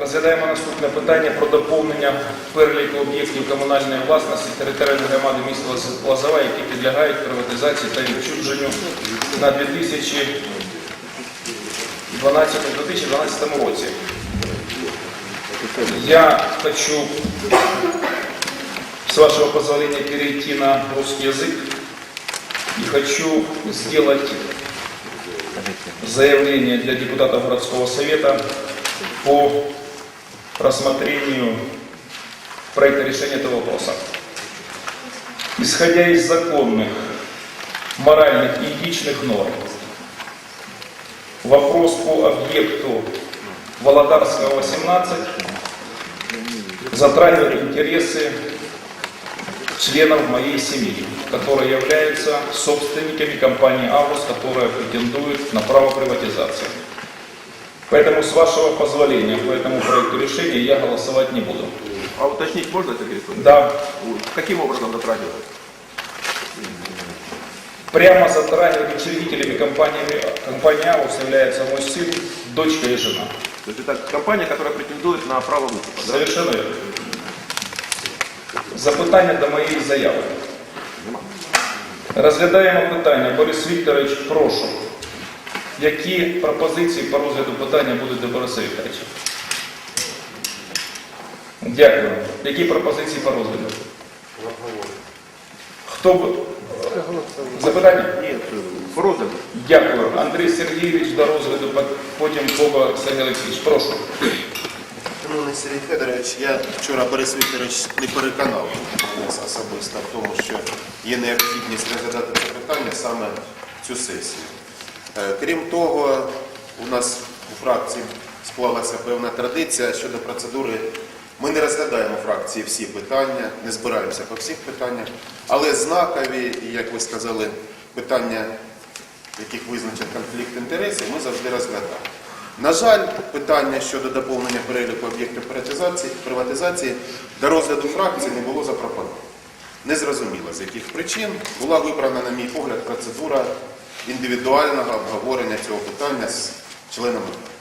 Розглядаємо наступне питання про доповнення переліку об'єктів комунальної власності територіальної громади міста Лозова, які підлягають приватизації та відчуженню на 2012-2012 році. Я хочу, с вашего позволения, перейти на русский язык и хочу сделать заявление для депутатов городского совета по рассмотрению проекта решения этого вопроса. Исходя из законных, моральных и этичных норм, вопрос по объекту Володарского 18 затрагивает интересы членов моей семьи, которые являются собственниками компании «Август», которая претендует на право приватизации. Поэтому, с вашего позволения, по этому проекту решения я голосовать не буду. А уточнить можно, Сергей Александрович? Да, Каким образом затрагивает? прямо затрагивает учредителями компании, компании «Август» является мой сын, дочка и жена. То есть это компания, которая претендует на право выкупа, да? Совершенно верно. Запитання до моєї заяви. Розглядаємо питання. Борис Вікторович, прошу. Які пропозиції по розгляду питання будуть до Бориса Вікторовича? Дякую. Які пропозиції по розгляду? Хто б... Запитання? Нет, по розгляду. Дякую. Андрій Сергійович до розгляду, потім Коба Сергій Олексійович. Прошу. Шановний Сергій Федорович, я вчора Борис Вікторович не переконав нас особисто в тому, що є необхідність розглядати це питання саме цю сесію. Е, Крім того, у нас у фракції склалася певна традиція щодо процедури. Ми не розглядаємо фракції всі питання, не збираємося по всіх питаннях, але знакові, як ви сказали, питання яких визначить конфлікт інтересів, ми завжди розглядаємо. На жаль, питання щодо доповнення переліку об'єктів приватизації, приватизації до розгляду фракції не було запропоновано. Незрозуміло, з яких причин була вибрана, на мій погляд, процедура індивідуального обговорення цього питання з членами фракції.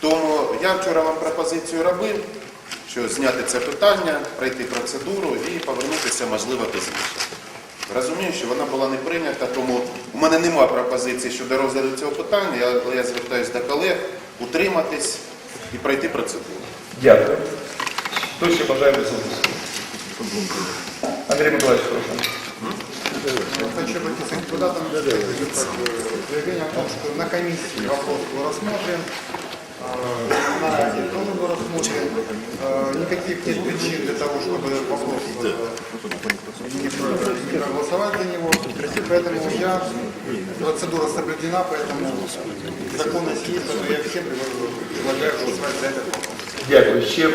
Тому я вчора вам пропозицію робив, що зняти це питання, пройти процедуру і повернутися, можливо, пізніше. Розумію, що вона була не прийнята, тому у мене немає пропозиції щодо розгляду цього питання, але я звертаюся до колег утриматись і пройти процедуру. Дякую. Хто ще бажає висловитися? Андрій Миколаївич, прошу. Хочу обратиться к депутатам для заявления о том, что на комиссии вопрос был рассмотрен, э, на Раде тоже был рассмотрен. Э, Никаких нет причин для того, чтобы вопрос э, не проголосовать за него. Поэтому я, процедура соблюдена, поэтому законность есть, поэтому я всем предлагаю голосовать за этот вопрос. Дякую. Ще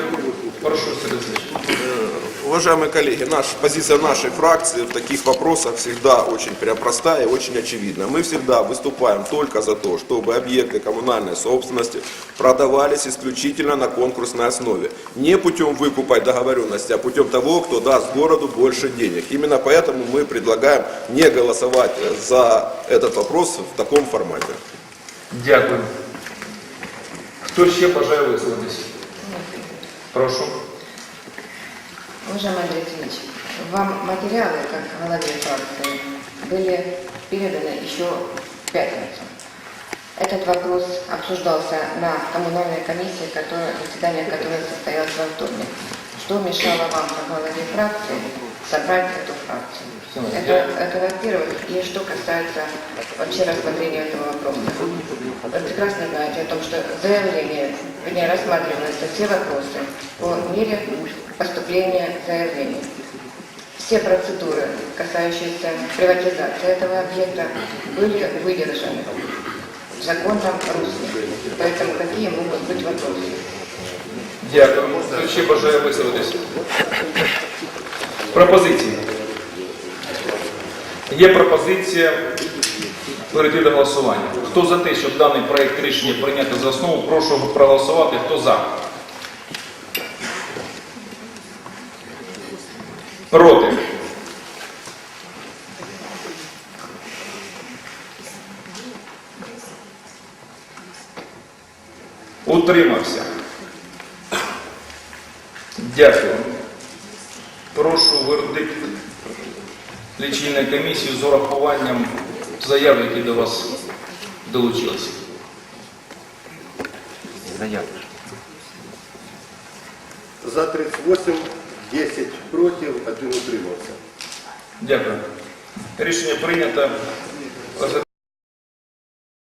прошу Олексійович. Уважаемые коллеги, наша позиция нашей фракции в таких вопросах всегда очень прям простая и очень очевидна. Мы всегда выступаем только за то, чтобы объекты коммунальной собственности продавались исключительно на конкурсной основе. Не путем выкупа и договоренности, а путем того, кто даст городу больше денег. Именно поэтому мы предлагаем не голосовать за этот вопрос в таком формате. Дякую. Хто ще бажає висловитися? Прошу. Уважаемый Андрей Алексеевич, вам материалы, как главе фракции, были переданы еще в пятницу. Этот вопрос обсуждался на коммунальной комиссии, которая, заседание которой состоялось во вторник. Что мешало вам, как главе фракции, собрать эту фракцию? Это, это во-первых. И что касается вообще рассмотрения этого вопроса. Вы прекрасно знаете о том, что заявление, вернее, рассматриваются все вопросы по мере поступления заявлений. Все процедуры, касающиеся приватизации этого объекта, были выдержаны в законном русле. Поэтому какие могут быть вопросы? Дякую. Хто ще бажає висловитися? Пропозиції. Є пропозиція перейти до голосування. Хто за те, щоб даний проект рішення прийняти за основу, прошу проголосувати. Хто за? Проти? Утримався. Дякую. Прошу вердикт лічильної комісії з урахуванням заяв, які до вас долучилися. За 38, 10 против, 1 утримався. Дякую. Рішення прийнято.